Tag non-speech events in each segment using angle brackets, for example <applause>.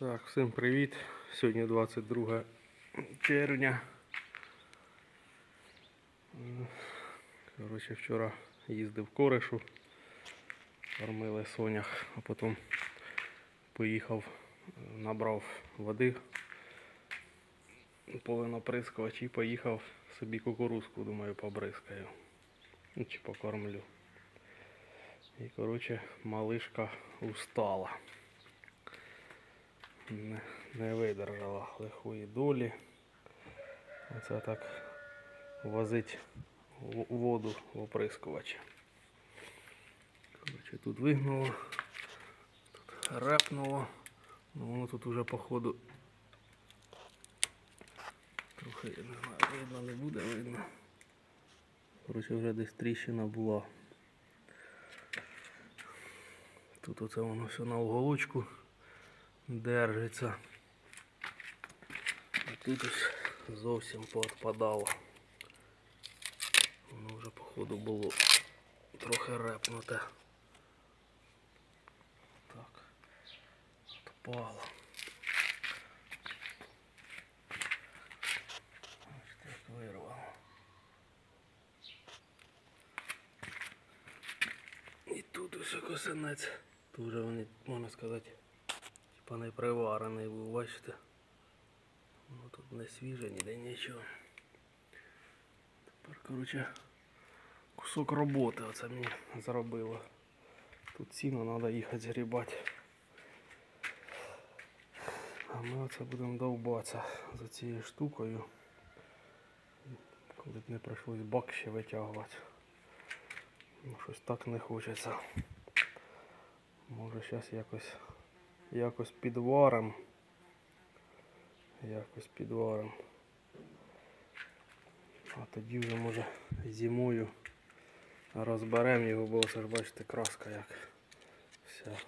Так, всім привіт. Сьогодні 22 червня. Коротше, вчора їздив Коришу, кормили сонях, а потім поїхав, набрав води, полиноприскувач і поїхав собі кукурузку, думаю, побризкаю. Ну, Чи покормлю. І, коротше, малишка устала не, не видержала лихої долі. Оце так возить воду в оприскувач. Коротше, тут вигнуло, тут репнуло. Ну, воно тут уже походу трохи, я не знаю, видно не буде видно. Коротше, вже десь тріщина була. Тут оце воно все на уголочку держиться. А тут ось зовсім поотпадало. Воно вже походу було трохи репнуте. Так. Отпало. Ось так вирвало. І тут ось косинець. Тут вже вони, можна сказати, Типа не приварений був, бачите. Ну тут не свіже, ніде нічого. Тепер, коротше, кусок роботи оце мені зробило. Тут сіно треба їхати згрібати. А ми оце будемо довбатися за цією штукою. Коли б не прийшлось бак ще витягувати. Ну, щось так не хочеться. Може зараз якось якось підварим. Якось підварим. А тоді вже може зимою розберемо його, бо це ж бачите краска як вся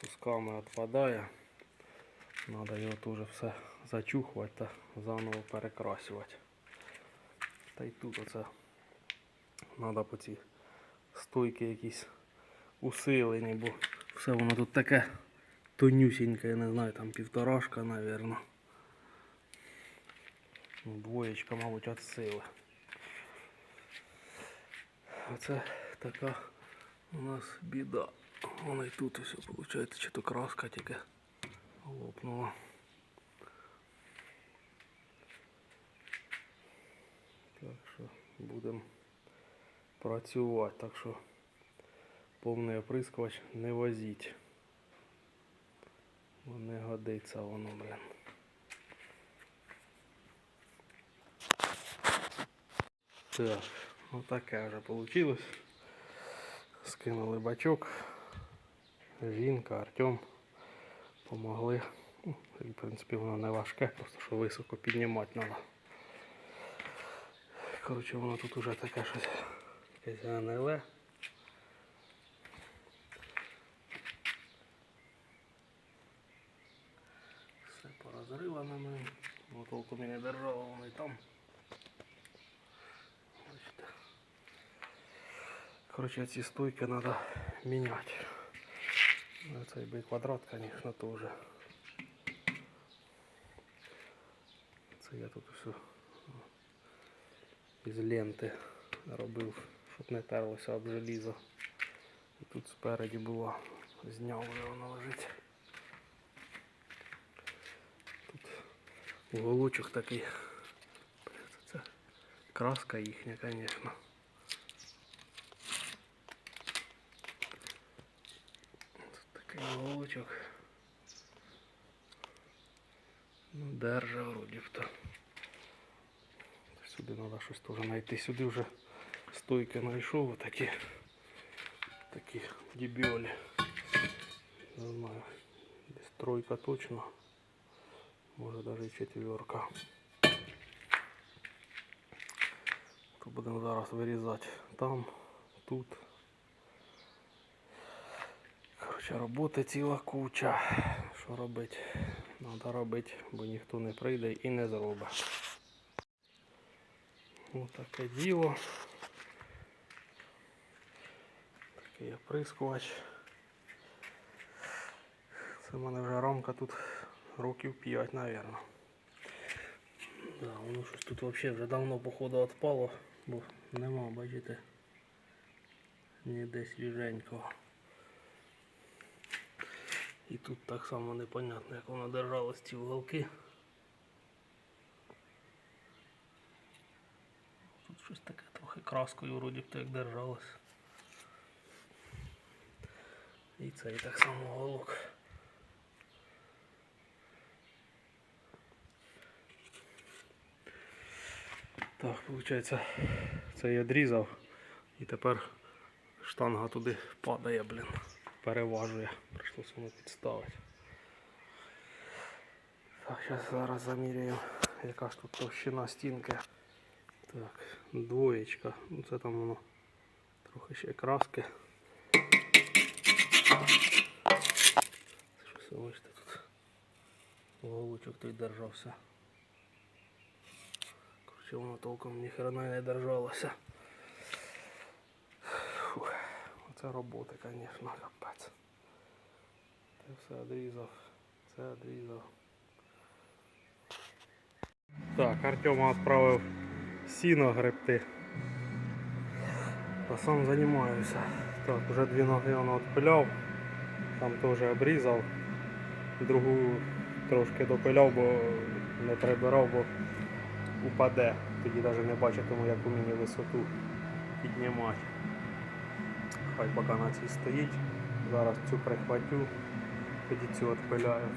кусками відпадає. Треба його теж все зачухувати та заново перекрасувати. Та й тут оце треба по ці стойки якісь усилені, бо все воно тут таке тонюсіньке, я не знаю, там півторашка, напевно. Ну, Двоєчка, мабуть, від сили. Оце така у нас біда. Воно і тут ось виходить, чи то краска тільки лопнула. Так що будемо працювати. Так що повний оприскувач не возіть. Бо не годиться воно, блин. Так, отаке вже вийшло. Скинули бачок. Жінка, Артем помогли. Ну, В принципі, воно не важке, просто що високо піднімати треба. Коротше, воно тут уже таке щось якесь гниле. Ну, толком і не держало, воно і там. Бачите. Коротше, ці стойки треба міняти. Ну, Цей би квадрат, звісно, теж. Це я тут все із ленти робив, щоб не терлося об желізо. І тут спереді було, зняв вже воно лежить. уголочок такий. Це краска їхня, звісно. Тут такий уголочок. Ну, держа вроді б то. Сюди треба щось теж знайти. Сюди вже стойки знайшов такі. Такі дебіолі. Не знаю. Десь тройка точно. Може навіть четверка. То будемо зараз вирізати там, тут. Коротше, роботи ціла куча. Що робити? Треба робити, бо ніхто не прийде і не зробить. Ось таке діло. Такий оприскувач. Це в мене вже рамка тут років 5, напевно. Да, воно щось тут взагалі вже давно походу відпало, бо нема, бачите, ніде свіженького. І тут так само непонятно, як воно держалось ці уголки. Тут щось таке трохи краскою вроді б то як держалось. І цей так само уголок. Так, виходить, це я відрізав і тепер штанга туди падає, блін, переважує. Прийшлося воно підставити. Так, зараз зараз заміряємо, яка ж тут товщина стінки. Так, двоєчка. Ну це там воно трохи ще краски. Щось, бачите, тут голочок той держався. Короче, воно толком ні хрена не держалося. Фух, оце роботи, звісно, капець. Це все відрізав, це відрізав. Так, Артема відправив сіно гребти. А сам займаюся. Так, вже дві ноги він відпиляв, там теж обрізав, другу трошки допиляв, бо не прибирав, бо упаде. Тоді навіть не бачитиму, як мені висоту піднімати. Хай поки на цій стоїть. Зараз цю прихватю, тоді цю відпиляю.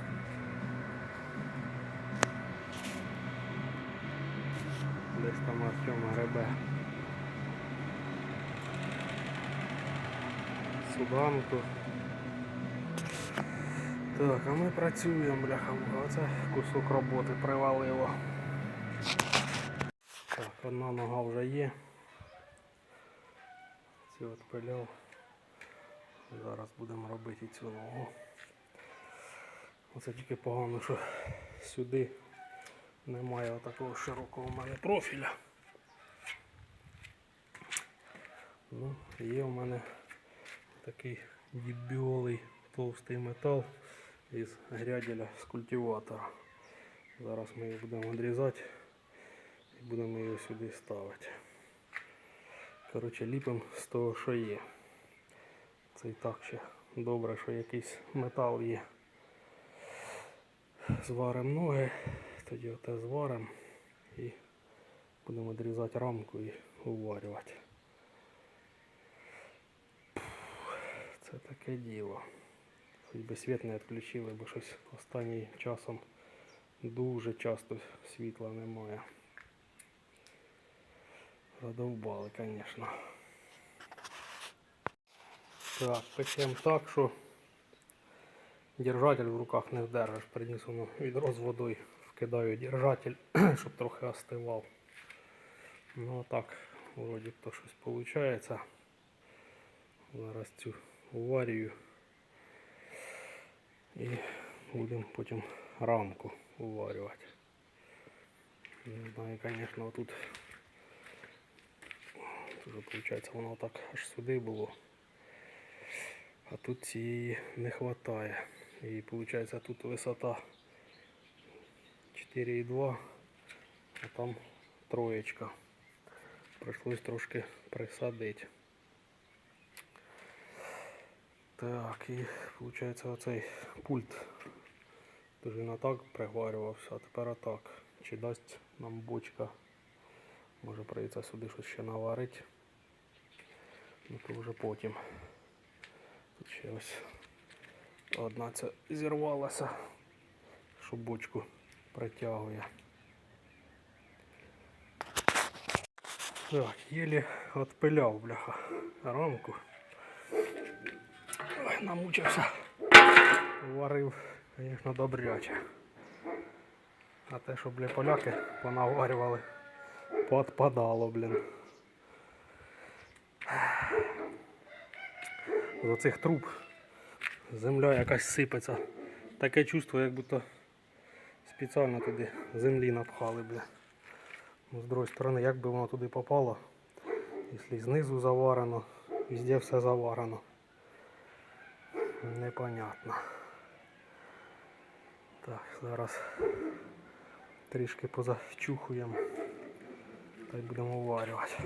Десь там Артем гребе. Суданку. Так, а ми працюємо, бляха. Оце кусок роботи привалило. Одна нога вже є. Цю відпиляв. Зараз будемо робити цю ногу. Оце тільки погано, що сюди немає такого широкого мене профіля. Ну, є в мене такий дібіолий товстий метал із гряделя з культиватора. Зараз ми його будемо відрізати будемо його сюди ставити. Коротше, ліпимо з того, що є. Це і так ще добре, що якийсь метал є. Зваримо ноги, тоді оте зваримо і будемо відрізати рамку і уварювати. Це таке діло. Хоч би світ не відключили, бо щось останнім часом дуже часто світла немає. Задовбали, звісно. Так, печем так, що держатель в руках не вдержиш. Приніс воно відро з водою, вкидаю держатель, <clears throat> щоб трохи остивав. Ну а так, вроді б то щось виходить. Зараз цю уварюю і будемо потім рамку уварювати. Не знаю, звісно, тут вже виходить воно так аж сюди було. А тут цієї не вистачає. І виходить тут висота 4,2, а там троєчка. Прийшлось трошки присадити. Так, і виходить оцей пульт. Тож він отак пригварювався, а тепер отак. Чи дасть нам бочка. Може прийдеться сюди щось ще наварити. Ну то вже потім. Тут ще ось одна ця зірвалася, що бочку притягує. Так, єлі відпиляв, бляха, рамку. Ой, намучився. Варив, звісно, добряче. А те, що, бля, поляки понаварювали, подпадало, блін. З оцих труб земля якась сипеться. Таке чувство, як будто спеціально туди землі напхали, бля. Ну, з другої сторони, як би воно туди попало, якщо знизу заварено, везде все заварено. Непонятно. Так, зараз трішки позачухуємо та й будемо варювати.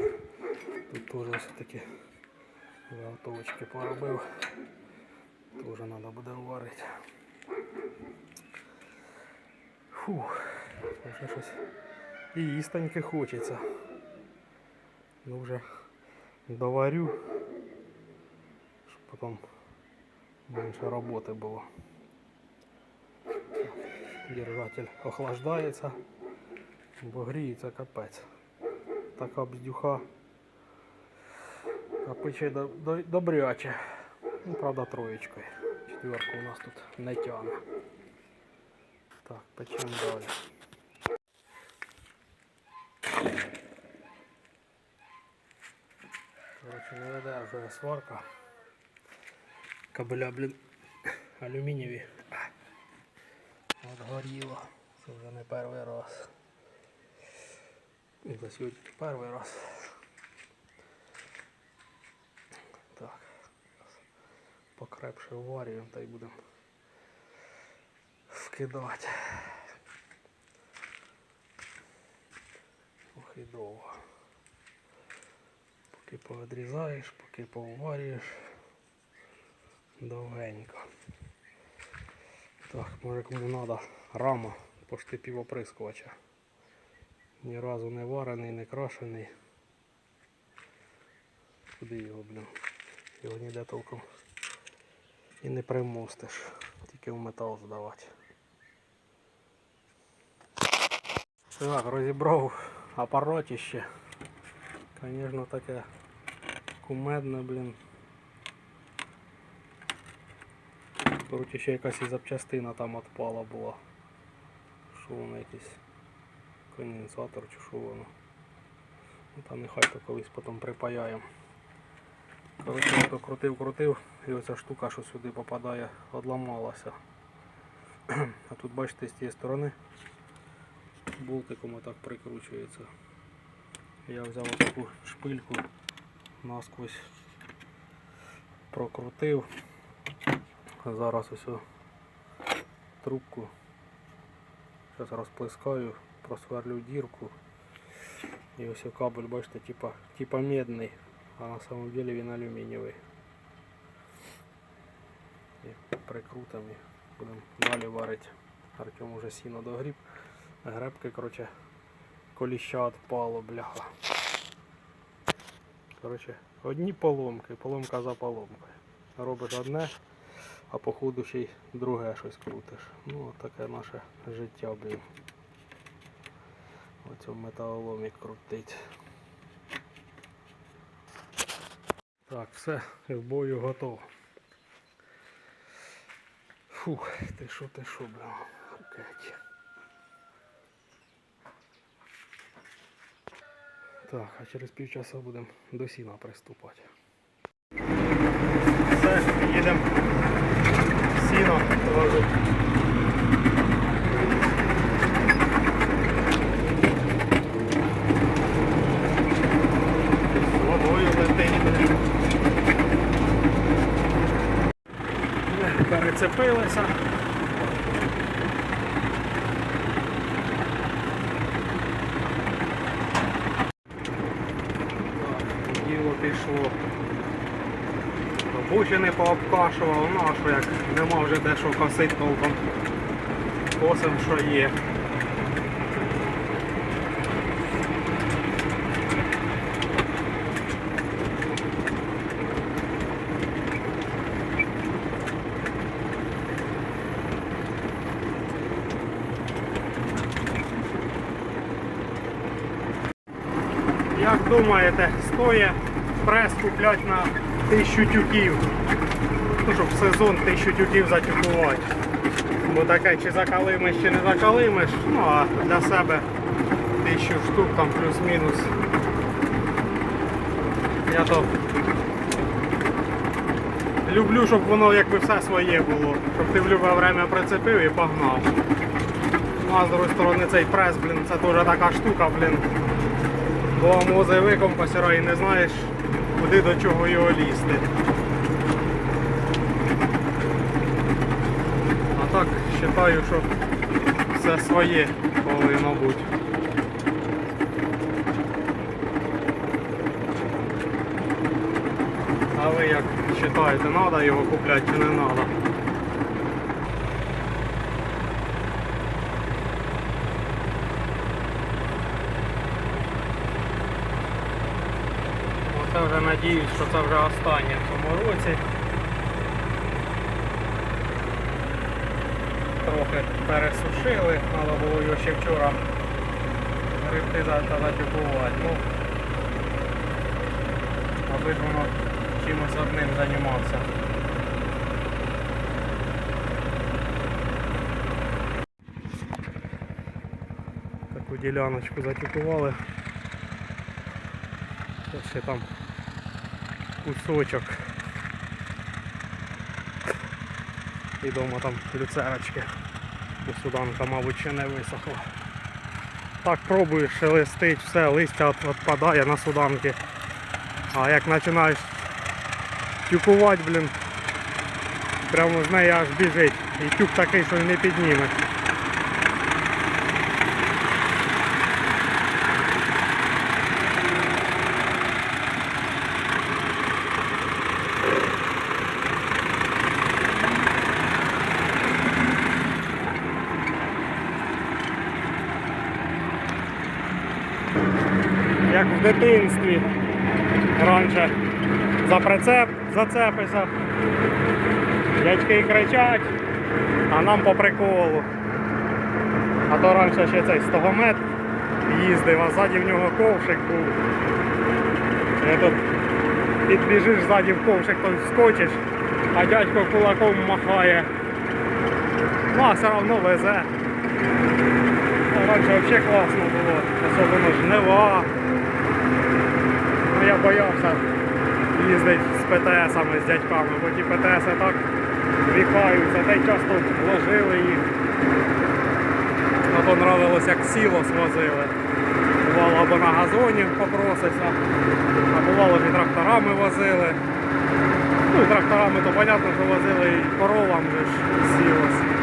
Тут теж ось такі заготовочки поробив. Теж треба буде варити. Фух, вже щось і їстеньки хочеться. Ну вже доварю, щоб потім менше роботи було. Держатель охлаждається, бо гріється капець. Така бздюха. А пече до- до- добряче. Ну, правда, троєчкою. Четверку у нас тут не тягне. Так, печемо далі. Коротше, не видержує сварка. Кабеля, блін, алюмінієві. От горіло. Це вже не перший раз. І за сьогодні перший раз. Покрепше варюємо та й будемо вкидати. Ох довго. Поки повідрізаєш, поки поварюєш. Довгенько. Так, може кому треба рама пошти півоприскувача. Ні разу не варений, не крашений. Куди його, блін? Його ніде толком і не примостиш. Тільки в метал здавати. Так, розібрав апаратище. Звісно, таке кумедне, блін. Короче, ще якась і запчастина там відпала була. Що воно якийсь конденсатор чи що воно. Ну та нехай то колись потім припаяємо. Коротше, крутив, крутив, і оця штука, що сюди попадає, одламалася. <clears throat> А тут бачите, з тієї сторони болтиком отак прикручується. Я взяв таку шпильку, насквозь прокрутив. Зараз ось трубку. Зараз розплескаю, просверлю дірку. І ось кабель, бачите, типа, типа медний, а на самом деле він алюмінієвий. І прикрутимо і будемо далі варити. Артем уже сіно догріб. Гребки, короче, коліща відпало, бляха. Короче, одні поломки, поломка за поломкою. Робиш одне, а по ходу ще й друге щось крутиш. Ну, таке наше життя, блін. Оцю металоломі крутить. Так, все, в бою готово. Фух, ти що, ти що, бля, Окей. Так, а через півчаса будемо до сіна приступати. Все, їдемо сіно Перецепилися. Так, Діло пішло. Бучини пообкашував, ну а що як нема вже де що косить толком. Косим, що є. Як думаєте, стоїть прес купляти на тисячу тюків? Ну, щоб в сезон тисячу тюків затюкувати. Бо таке чи закалимеш, чи не закалимеш. Ну а для себе тисячу штук там плюс-мінус. Я то люблю, щоб воно якби все своє було. Щоб ти в любе время прицепив і погнав. Ну а з другої сторони цей прес, блін, це теж така штука, блін. Бо мозовиком посіра і не знаєш, куди до чого його лізти. А так, вважаю, що все своє повинно бути. А ви як вважаєте, треба його купляти чи не треба? Оце вже надіюсь, що це вже останнє в цьому році. Трохи пересушили, треба було його ще вчора грибти та затюкувати. Ну, аби ж воно чимось одним займався. Таку діляночку затюкували. Ще там кусочок. І дома там люцерочки. Суданка, мабуть, ще не висохла. Так пробуєш шелестить, все, листя відпадає на суданки. А як починаєш тюкувати, блін, прямо з неї аж біжить. І тюк такий, що не підніме. Як в дитинстві. Раніше за прицеп зацепися. Дядьки кричать, а нам по приколу. А то раніше ще цей стогомет їздив, а ззаді в нього ковшик був. І тут підбіжиш ззаді в ковшик, то скочиш, а дядько кулаком махає. Ну, а все одно везе. Раніше взагалі класно було, особливо жнива. Ну я боявся їздити з ПТСами, з дядьками, бо ті ПТСи так вікаються, та й часто вложили їх. А то нравилось, як сіло свозили. Бувало або на газоні попроситься, а бувало і тракторами возили. Ну, і тракторами то понятно, що возили і коровам же ж.